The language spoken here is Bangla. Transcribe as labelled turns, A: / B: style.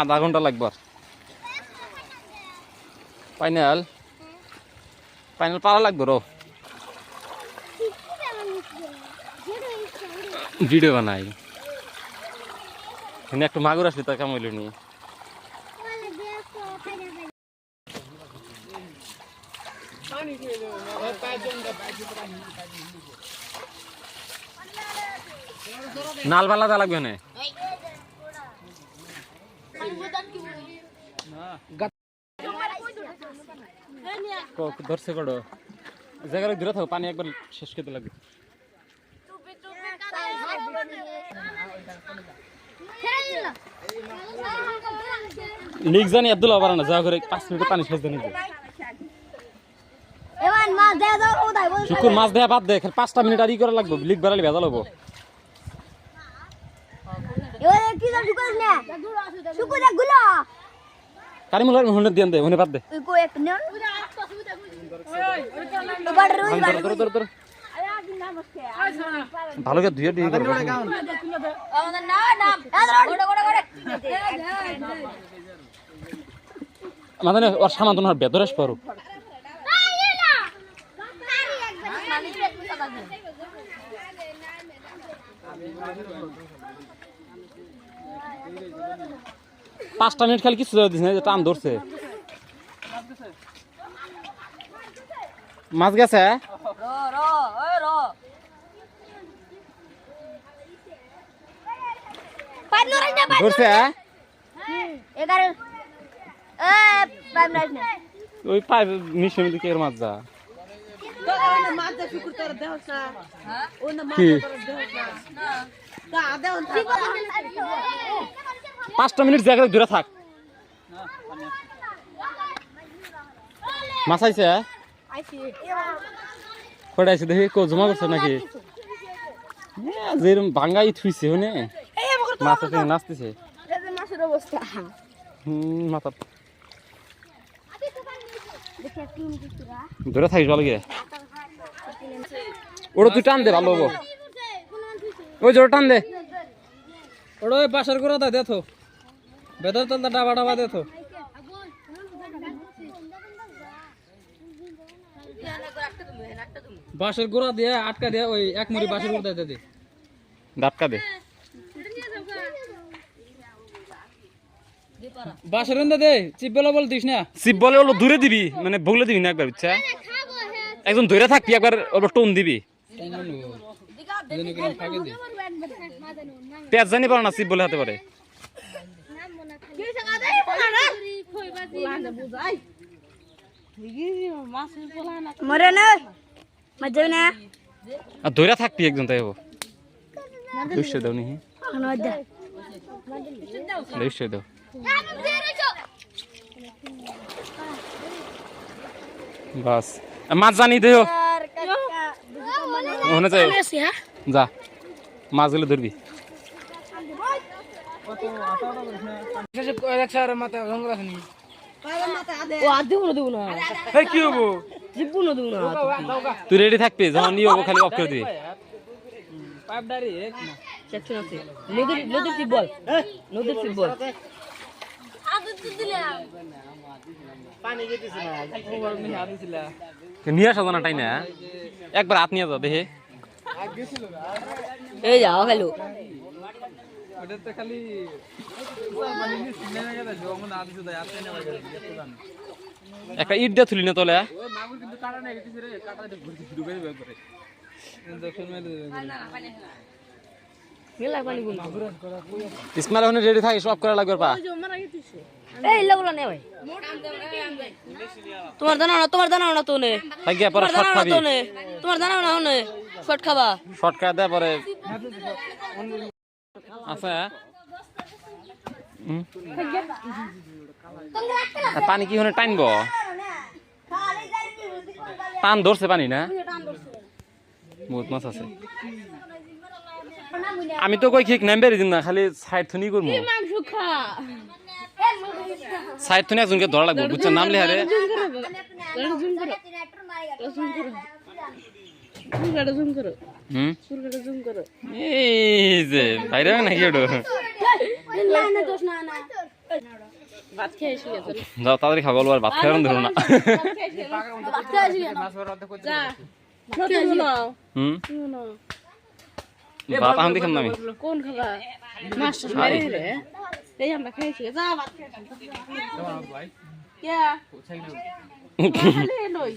A: আধা ঘণ্টা লাগবে আর। ফাইনাল। ফাইনাল পারা লাগবে, রো। ভিডিও বানাই। এখানে একটু মাগুর আসলে তা কামাইল নি। নাল বালা দা লাগবে না ধরছে কড়ো জায়গায় দূরে থাকো পানি একবার শেষ করতে লাগবে লিক জানি আব্দুল্লাহ পারে না যা করে পাঁচ মিনিটে পানি শেষ
B: বল
A: শুকুর মাছ দেয়া বাদ দে পাঁচটা মিনিট আর ই করা লাগবে লিক বাড়ালে ভেজা লাগবো
B: এবার কি না গুলো
A: কারিমুল হুনে দিয়ে দে হুনে বাদ দে।
B: ওই কো এক নেন।
A: ধর ধর ধর ভালো করে ধুয়ে দিয়ে করব
B: আমাদের না নাম গোড়া গোড়া গোড়া
A: মানে ওর সামান তোমার বেদরেস পারো। পাঁচটা মিনিট খালি কিছু দিস না টান ধরছে। মাছ গেছে? ধরছে? ওই পাইপ মিশে মিলে কে মাছ পাঁচটা মিনিট জায়গায় দূরে থাক। মাছ আইছে কটা দেখি কো জমা করছে নাকি? যেরকম ভাঙ্গাই থুইছে হনে মাছ নাচতেছে।
B: মাছের অবস্থা।
A: হুম মাথা। ধরে থাকিস ভালো গিয়ে ওটা তুই টান দে ভালো হব। ওই জোর টান দে।
C: ওড়ো বাসার করে দা দেখো বেদর তল ডাবা ডাবা দেখো বাঁশের গোড়া দিয়ে আটকা দিয়ে ওই এক মুড়ি বাঁশের গোড়া দিয়ে দে।
A: ডাটকা দে।
C: বাঁশের রন্দা দে চিপ বেলা বল দিস না।
A: সিপ বলে ওগুলো দূরে দিবি মানে বগলে দিবি না একবার বুঝছা? একজন ধরে থাকবি একবার ওগুলো টোন দিবি।
C: দে
A: পেঁয়াজ জানি পারো না সিপ বলে হাতে পারে।
B: মরে না মজা না।
A: আর ধরে থাকবি একজন তাই হব। দুইশো দাও নি
B: নদা
A: দাও। বাস। মাছ জানি দেহ ওখানে যাই যা মাছগুলো ধরবি।
B: ও আদি বলে দেব না।
A: কি হব?
B: জিবু না না।
A: তুই রেডি থাকবি? যখন নিয়ে হব খালি অফ করে দিবি।
C: পাইপ ডারি
B: নদীর নদীর ফুটবল নদীর ফুটবল
A: নিয়ে আসা জানা টাই না একবার হাত নিয়ে যাও দেখে।
B: এই যাও হ্যালো
C: ওটা তো খালি পানি নিয়ে সিনেমা গেছে জমন আদি সুদা আসতে না ভাই
A: একটা ইট দিয়ে তুলি না তোলে ইসমাইল রেডি করা লাগবে পা।
B: এই লগলো নে ভাই। তোমার দানা না তোমার দানা না তো নে।
A: পরে শর্ট
B: তো নে। তোমার দানা না হনে শর্ট খাবা।
A: শর্ট খাওয়া দেয় পরে। আছে হুম। আর পানি কি হনে টানবো? টান ধরছে পানি না? বহুত মাছ আছে। আমি তো কই ঠিক নামবে দিন না খালি সাইড থুনি করব সাইড থুনি একজনকে ধরা লাগবে বুঝছেন নামলে হারে হুম? এই যে বাইরে নাকি ওটা?
B: ভাত খেয়ে এসে গেছে।
A: যাও তাড়াতাড়ি খাব আর ভাত খাওয়ার ধরো না।
B: ভাত খেয়ে এসে গেছে। যা তুমি নাও
A: হুম? ভাত আনতে খাম না আমি।
B: কোন খাবা মাস্টার মেরে রে এই আমরা খেয়েছি যা ভাত খেয়ে
C: ভাই।
B: কে?
C: কোথায়
B: লই